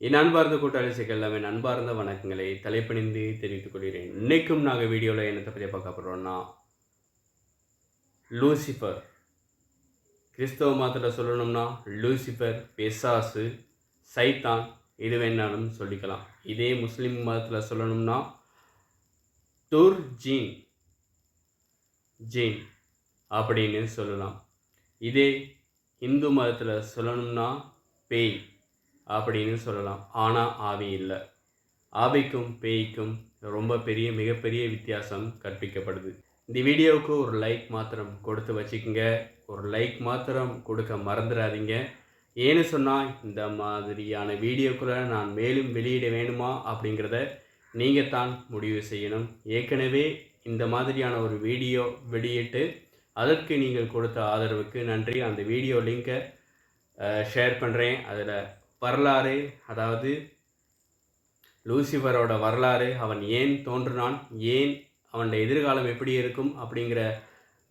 என் அன்பார்ந்த கூட்டாளிசைக்கு எல்லாமே அன்பார்ந்த வணக்கங்களை தலைப்பணிந்து தெரிவித்துக் கொள்கிறேன். இன்னைக்கும் நாங்கள் வீடியோவில் என்னத்தை பற்றி பார்க்க போகிறோம்னா லூசிஃபர் கிறிஸ்தவ மதத்தில் சொல்லணும்னா லூசிஃபர் பெசாசு சைத்தான் எது வேணாலும் சொல்லிக்கலாம். இதே முஸ்லீம் மதத்தில் சொல்லணும்னா துர் ஜீன் ஜீன் அப்படின்னு சொல்லலாம். இதே இந்து மதத்தில் சொல்லணும்னா பேய் அப்படின்னு சொல்லலாம். ஆனால் ஆவி இல்லை. ஆவிக்கும் பேய்க்கும் ரொம்ப பெரிய மிகப்பெரிய வித்தியாசம் கற்பிக்கப்படுது. இந்த வீடியோவுக்கு ஒரு லைக் மாத்திரம் கொடுத்து வச்சுக்கோங்க. ஒரு லைக் மாத்திரம் கொடுக்க மறந்துடாதீங்க. ஏன்னு சொன்னால் இந்த மாதிரியான வீடியோக்குள்ளே நான் மேலும் வெளியிட வேணுமா அப்படிங்கிறத நீங்கள் தான் முடிவு செய்யணும். ஏற்கனவே இந்த மாதிரியான ஒரு வீடியோ வெளியிட்டு அதற்கு நீங்கள் கொடுத்த ஆதரவுக்கு நன்றி. அந்த வீடியோ லிங்கை ஷேர் பண்ணுறேன் அதில் வரலாறு அதாவது லூசிஃபரோட வரலாறு அவன் ஏன் தோன்றினான் ஏன் அவனோட எதிர்காலம் எப்படி இருக்கும் அப்படிங்கிற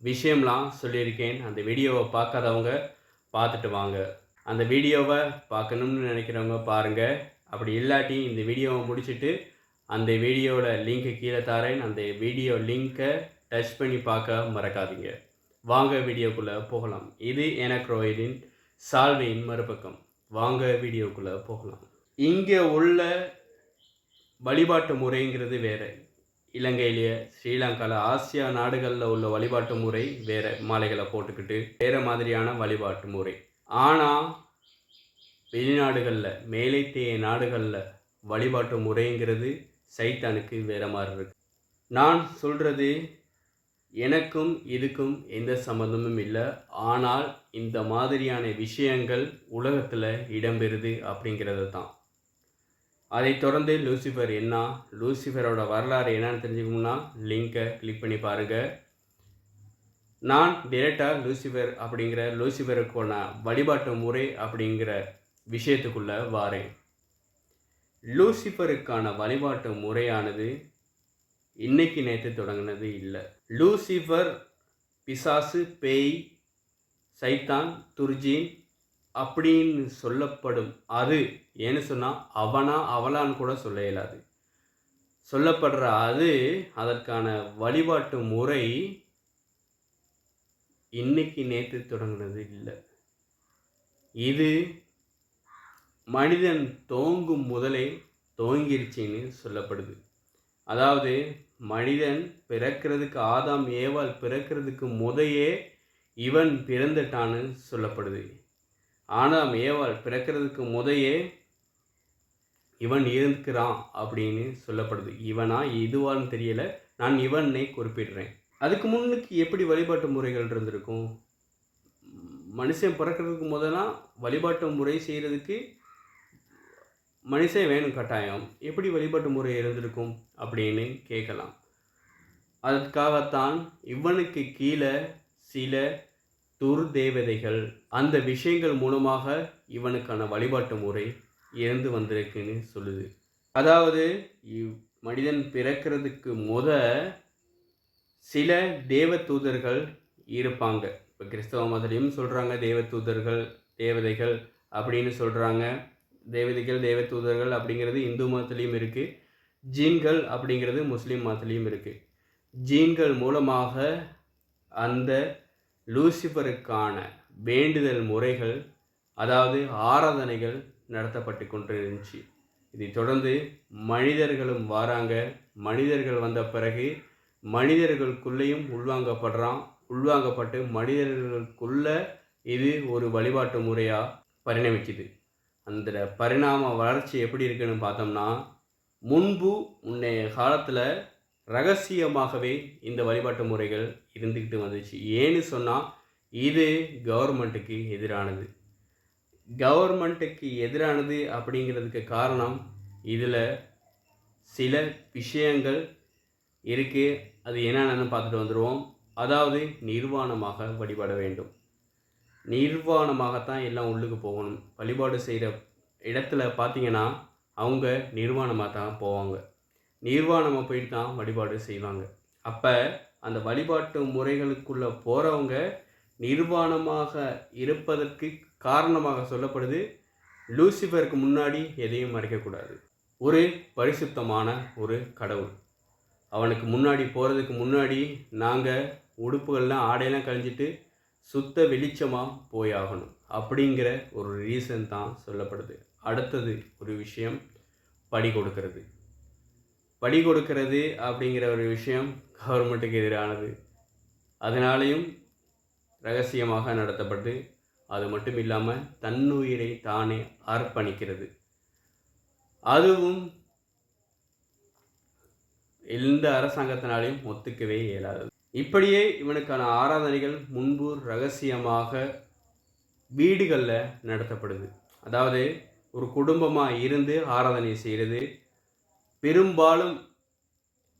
விஷயம்லாம் சொல்லியிருக்கேன். அந்த வீடியோவை பார்க்காதவங்க பார்த்துட்டு வாங்க. அந்த வீடியோவை பார்க்கணும்னு நினைக்கிறவங்க பாருங்கள் அப்படி இல்லாட்டி இந்த வீடியோவை முடிச்சுட்டு அந்த வீடியோவில் லிங்க்கு கீழே தரேன். அந்த வீடியோ லிங்க்கை டச் பண்ணி பார்க்க மறக்காதீங்க. வாங்க வீடியோக்குள்ளே போகலாம். இது எனக்ரோயிலின் சால்வையின் மறுபக்கம். வாங்க வீடியோக்குள்ளே போகலாம். இங்கே உள்ள வழிபாட்டு முறைங்கிறது வேறு. இலங்கையிலேயே ஸ்ரீலங்காவில் ஆசியா நாடுகளில் உள்ள வழிபாட்டு முறை வேறு. மாலைகளை போட்டுக்கிட்டு வேறு மாதிரியான வழிபாட்டு முறை. ஆனால் வெளிநாடுகளில் மேலைத்தேய நாடுகளில் வழிபாட்டு முறைங்கிறது சைத்தானுக்கு வேறு மாதிரி இருக்கு. நான் சொல்கிறது எனக்கும் இதுக்கும் எந்த சம்மந்தமும் இல்லை. ஆனால் இந்த மாதிரியான விஷயங்கள் உலகத்தில் இடம்பெறுது அப்படிங்கிறது தான். அதை தொடர்ந்து லூசிஃபர் என்ன லூசிஃபரோட வரலாறு என்னன்னு தெரிஞ்சுக்கணும்னா லிங்கை கிளிக் பண்ணி பாருங்கள் நான் டிரெக்டாக லூசிஃபர் அப்படிங்கிற லூசிஃபருக்கான வழிபாட்டு முறை அப்படிங்கிற விஷயத்துக்குள்ளே வாரேன். லூசிஃபருக்கான வழிபாட்டு முறையானது இன்னைக்கு நேற்று தொடங்கினது இல்லை. லூசிஃபர் பிசாசு பேய் சைத்தான் துர்ஜீன் அப்படின்னு சொல்லப்படும் அது ஏன்னு சொன்னால் அவனா அவளான்னு கூட சொல்ல இயலாது சொல்லப்படுற அது அதற்கான வழிபாட்டு முறை இன்னைக்கு நேற்று தொடங்கினது இல்லை. இது மனிதன் தோங்கும் முதலே தோங்கிருச்சின்னு சொல்லப்படுது. அதாவது மனிதன் பிறக்கிறதுக்கு ஆதாம் ஏவால் பிறக்கிறதுக்கு முதையே இவன் பிறந்துட்டான்னு சொல்லப்படுது. ஆனாம் ஏவால் பிறக்கிறதுக்கு முதையே இவன் இருக்கிறான் அப்படின்னு சொல்லப்படுது. இவனா இதுவான்னு தெரியல. நான் இவனை குறிப்பிடுறேன். அதுக்கு முன்னுக்கு எப்படி வழிபாட்டு முறைகள் இருந்திருக்கும்? மனுஷன் பிறக்கிறதுக்கு முதலாம் வழிபாட்டு முறை செய்கிறதுக்கு மனுஷன் வேணும் கட்டாயம். எப்படி வழிபாட்டு முறை இருந்திருக்கும் அப்படின்னு கேட்கலாம். அதற்காகத்தான் இவனுக்கு கீழே சில துர்தேவதைகள் அந்த விஷயங்கள் மூலமாக இவனுக்கான வழிபாட்டு முறை இருந்து வந்திருக்குன்னு சொல்லுது. அதாவது இவ் மனிதன் பிறக்கிறதுக்கு முத சில தேவ தூதர்கள் இருப்பாங்க. இப்போ கிறிஸ்தவ மதத்தையும் சொல்கிறாங்க தேவ தூதர்கள் தேவதைகள் அப்படின்னு சொல்கிறாங்க தேவதைகள் தேவ தூதர்கள் அப்படிங்கிறது இந்து மதத்துலேயும் இருக்குது ஜீன்கள் அப்படிங்கிறது முஸ்லீம் மதத்துலேயும் இருக்குது ஜீன்கள் மூலமாக அந்த லூசிஃபருக்கான வேண்டுதல் முறைகள் அதாவது ஆராதனைகள் நடத்தப்பட்டு கொண்டு இருந்துச்சு இதை தொடர்ந்து மனிதர்களும் வராங்க. மனிதர்கள் வந்த பிறகு மனிதர்களுக்குள்ளேயும் உள்வாங்கப்படுறான். உள்வாங்கப்பட்டு மனிதர்களுக்குள்ள இது ஒரு வழிபாட்டு முறையாக பரிணமிக்குது. அந்த பரிணாம வளர்ச்சி எப்படி இருக்குன்னு பார்த்தோம்னா முன்பு முன்னைய காலத்தில் ரகசியமாகவே இந்த வழிபாட்டு முறைகள் இருந்துக்கிட்டு வந்துச்சு. ஏன்னு சொன்னால் இது கவர்மெண்ட்டுக்கு எதிரானது. கவர்மெண்ட்டுக்கு எதிரானது அப்படிங்கிறதுக்கு காரணம் இதில் சில விஷயங்கள் இருக்குது அது என்னென்னு பார்த்துட்டு வந்துடுவோம் அதாவது நிர்வாணமாக வழிபட வேண்டும். நிர்வாணமாகத்தான் எல்லாம் உள்ளுக்கு போகணும். வழிபாடு செய்கிற இடத்துல பார்த்தீங்கன்னா அவங்க நிர்வாணமாக தான் போவாங்க. நிர்வாணமாக போயிட்டு தான் வழிபாடு செய்வாங்க. அப்போ அந்த வழிபாட்டு முறைகளுக்குள்ளே போகிறவங்க நிர்வாணமாக இருப்பதற்கு காரணமாக சொல்லப்படுது லூசிஃபருக்கு முன்னாடி எதையும் மறைக்கக்கூடாது ஒரு பரிசுத்தமான ஒரு கடவுள். அவனுக்கு முன்னாடி போகிறதுக்கு முன்னாடி நாங்கள் உடுப்புகள்லாம் ஆடையெல்லாம் கழிஞ்சிட்டு சுத்த வெளிச்சமாக போயாகணும் அப்படிங்கிற ஒரு ரீசன் தான் சொல்லப்படுது. அடுத்தது ஒரு விஷயம் படி கொடுக்கறது. படி கொடுக்கறது அப்படிங்கிற ஒரு விஷயம் கவர்மெண்ட்டுக்கு எதிரானது. அதனாலேயும் ரகசியமாக நடத்தப்பட்டு அது மட்டும் இல்லாமல் தன்னுயிரை தானே அர்ப்பணிக்கிறது. அதுவும் எந்த அரசாங்கத்தினாலையும் ஒத்துக்கவே இயலாதது இப்படியே இவனுக்கான ஆராதனைகள் முன்பு ரகசியமாக வீடுகளில் நடத்தப்படுது. அதாவது ஒரு குடும்பமாக இருந்து ஆராதனை செய்கிறது பெரும்பாலும்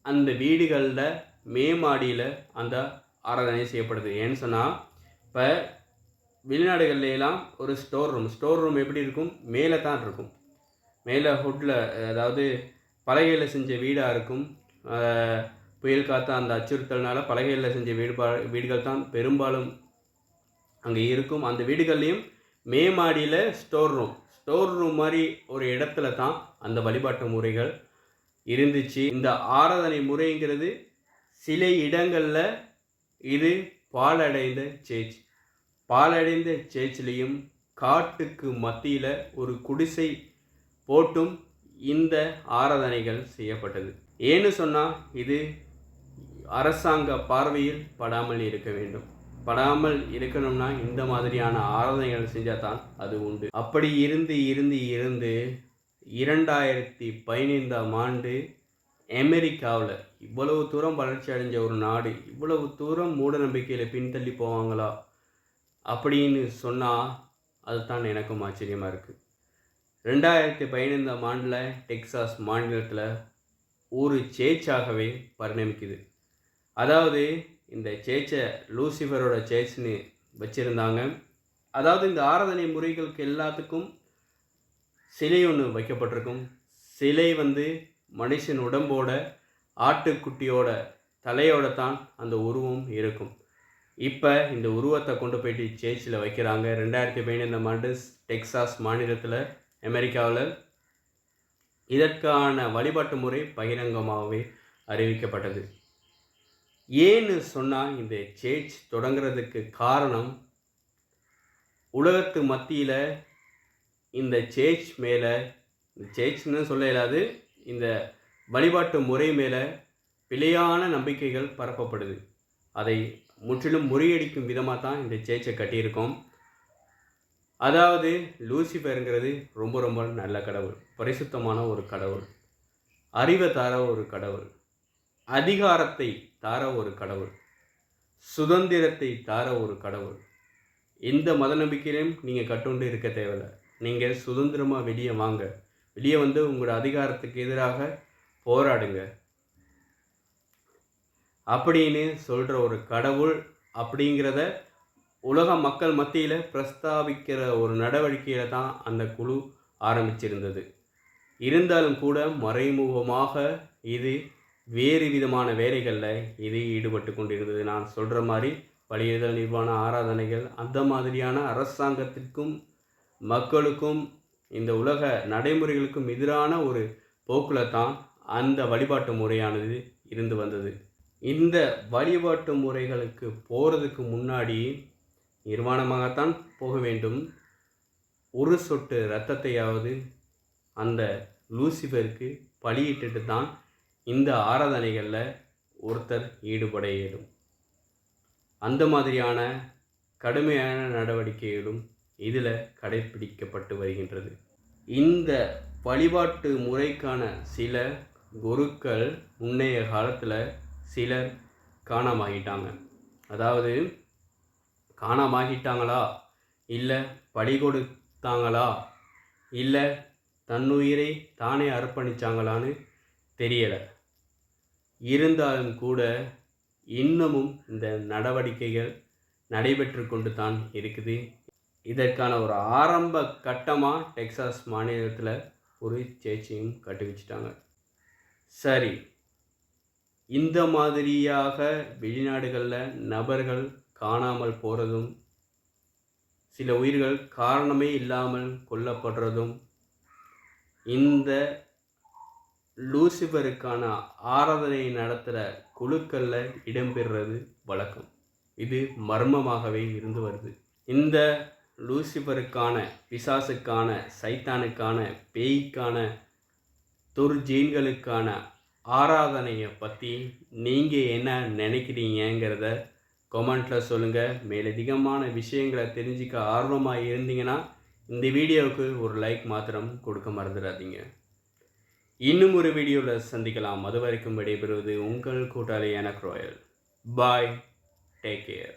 அந்த வீடுகளில் மேமாடியில் அந்த ஆராதனை செய்யப்படுது. ஏன்னு சொன்னால் இப்போ வெளிநாடுகள்லாம் ஒரு ஸ்டோர் ரூம் ஸ்டோர் ரூம் எப்படி இருக்கும்? மேலே தான் இருக்கும். மேலே ஹுட்டில் அதாவது பலகையில் செஞ்ச வீடாக இருக்கும். புயல் காத்த அந்த அச்சுறுத்தல்னால பலகையில் செஞ்ச வீடு வீடுகள் தான் பெரும்பாலும் அங்கே இருக்கும். அந்த வீடுகள்லேயும் மேமாடியில் ஸ்டோர் ரூம். ஸ்டோர் ரூம் மாதிரி ஒரு இடத்துல தான் அந்த வழிபாட்டு முறைகள் இருந்துச்சு. இந்த ஆராதனை முறைங்கிறது சில இடங்களில் இது பாலடைந்த சேச். பாலடைந்த சேச்சிலையும் காட்டுக்கு மத்தியில் ஒரு குடிசை போட்டும் இந்த ஆராதனைகள் செய்யப்பட்டது. ஏன்னு சொன்னால் இது அரசாங்க பார்வையில் படாமல் இருக்க வேண்டும். படாமல் இருக்கணும்னா இந்த மாதிரியான ஆராதனைகள் செஞ்சால் தான் அது உண்டு. அப்படி இருந்து இருந்து இருந்து இரண்டாயிரத்தி பதினைந்தாம் ஆண்டு அமெரிக்காவில் இவ்வளவு தூரம் வளர்ச்சி அடைஞ்ச ஒரு நாடு இவ்வளவு தூரம் மூட நம்பிக்கையில் பின்தள்ளி போவாங்களா? அப்படின்னு சொன்னால் அதுதான் எனக்கும் ஆச்சரியமாக இருக்குது ரெண்டாயிரத்தி பதினைந்தாம் ஆண்டில் டெக்சாஸ் மாநிலத்தில் ஒரு சேச்சாகவே பரிணமிக்குது. அதாவது இந்த சேச்சை லூசிஃபரோட சேச்னு வச்சுருந்தாங்க. அதாவது இந்த ஆராதனை முறைகளுக்கு எல்லாத்துக்கும் சிலை ஒன்று வைக்கப்பட்டிருக்கும். சிலை வந்து மனுஷன் உடம்போட ஆட்டுக்குட்டியோட தலையோட தான் அந்த உருவம் இருக்கும். இப்போ இந்த உருவத்தை கொண்டு போயிட்டு சேர்ச்சில் வைக்கிறாங்க. ரெண்டாயிரத்தி பதினைந்தாம் ஆண்டு டெக்சாஸ் மாநிலத்தில் அமெரிக்காவில். இதற்கான வழிபாட்டு முறை பகிரங்கமாகவே அறிவிக்கப்பட்டது. ஏன்னு சொன்னால் இந்த சேர்ச் தொடங்குறதுக்கு காரணம் உலகத்து மத்தியில் இந்த சேர்ச் மேலே இந்த சேர்ச்னு சொல்ல இயலாது இந்த வழிபாட்டு முறை மேலே பிழையான நம்பிக்கைகள் பரப்பப்படுது. அதை முற்றிலும் முறியடிக்கும் விதமாக தான் இந்த சேர்ச்சை கட்டியிருக்கோம். அதாவது லூசிஃபருங்கிறது ரொம்ப ரொம்ப நல்ல கடவுள் பரிசுத்தமான ஒரு கடவுள் அறிவை தர ஒரு கடவுள். அதிகாரத்தை தார ஒரு கடவுள். சுதந்திரத்தை தார ஒரு கடவுள். எந்த மத நம்பிக்கையிலையும் நீங்கள் கட்டுண்டு இருக்க தேவையில்லை. நீங்கள் சுதந்திரமாக வெளியே வாங்க. வெளியே வந்து உங்களோட அதிகாரத்துக்கு எதிராக போராடுங்க. அப்படின்னு சொல்கிற ஒரு கடவுள் அப்படிங்கிறத உலக மக்கள் மத்தியில் பிரஸ்தாபிக்கிற ஒரு நடவடிக்கையில் தான் அந்த குழு ஆரம்பிச்சிருந்தது. இருந்தாலும் கூட மறைமுகமாக இது வேறு விதமான வேலைகளில் இது ஈடுபட்டு கொண்டிருந்தது. நான் சொல்கிற மாதிரி வழியுதல் நிர்வாண ஆராதனைகள் அந்த மாதிரியான அரசாங்கத்திற்கும் மக்களுக்கும் இந்த உலக நடைமுறைகளுக்கும் எதிரான ஒரு போக்கில் தான் அந்த வழிபாட்டு முறையானது இருந்து வந்தது. இந்த வழிபாட்டு முறைகளுக்கு போகிறதுக்கு முன்னாடி நிர்வாணமாகத்தான் போக வேண்டும். ஒரு சொட்டு இரத்தத்தையாவது அந்த லூசிஃபருக்கு பலியிட்டுட்டு தான் இந்த ஆராதனைகளில் ஒருத்தர் ஈடுபட இயலும். அந்த மாதிரியான கடுமையான நடவடிக்கைகளும் இதில் கடைப்பிடிக்கப்பட்டு வருகின்றது. இந்த வழிபாட்டு முறைக்கான சில குருக்கள் முன்னைய காலத்தில் சிலர் காணாமாகிட்டாங்க. அதாவது காணாமாகிட்டாங்களா? இல்லை பழி கொடுத்தாங்களா? இல்லை தன்னுயிரை தானே அர்ப்பணிச்சாங்களான்னு தெரியலை. இருந்தாலும் கூட இன்னமும் இந்த நடவடிக்கைகள் நடைபெற்று கொண்டு தான் இருக்குது. இதற்கான ஒரு ஆரம்ப கட்டமாக டெக்சாஸ் மாநிலத்தில் ஒரு சேர்ச்சியும் கட்டி வச்சுட்டாங்க. சரி இந்த மாதிரியாக வெளிநாடுகளில் நபர்கள் காணாமல் போகிறதும் சில உயிர்கள் காரணமே இல்லாமல் கொல்லப்படுறதும் இந்த லூசிபருக்கான ஆராதனை நடத்துகிற குழுக்களில் இடம்பெறுறது வழக்கம். இது மர்மமாகவே இருந்து வருது. இந்த லூசிஃபருக்கான பிசாசுக்கான சைத்தானுக்கான பேய்க்கான துர்ஜீன்களுக்கான ஆராதனையை பற்றி நீங்கள் என்ன நினைக்கிறீங்கிறத கமெண்ட்டில் சொல்லுங்கள் மேலதிகமான விஷயங்களை தெரிஞ்சிக்க ஆர்வமாக இருந்தீங்கன்னா இந்த வீடியோவுக்கு ஒரு லைக் மாத்திரம் கொடுக்க மறந்துடாதீங்க. இன்னும் ஒரு வீடியோவில் சந்திக்கலாம். அது வரைக்கும் விடைபெறுவது உங்கள் கூட்டாளி எனக்கு ராயல் பாய் டேக் கேர்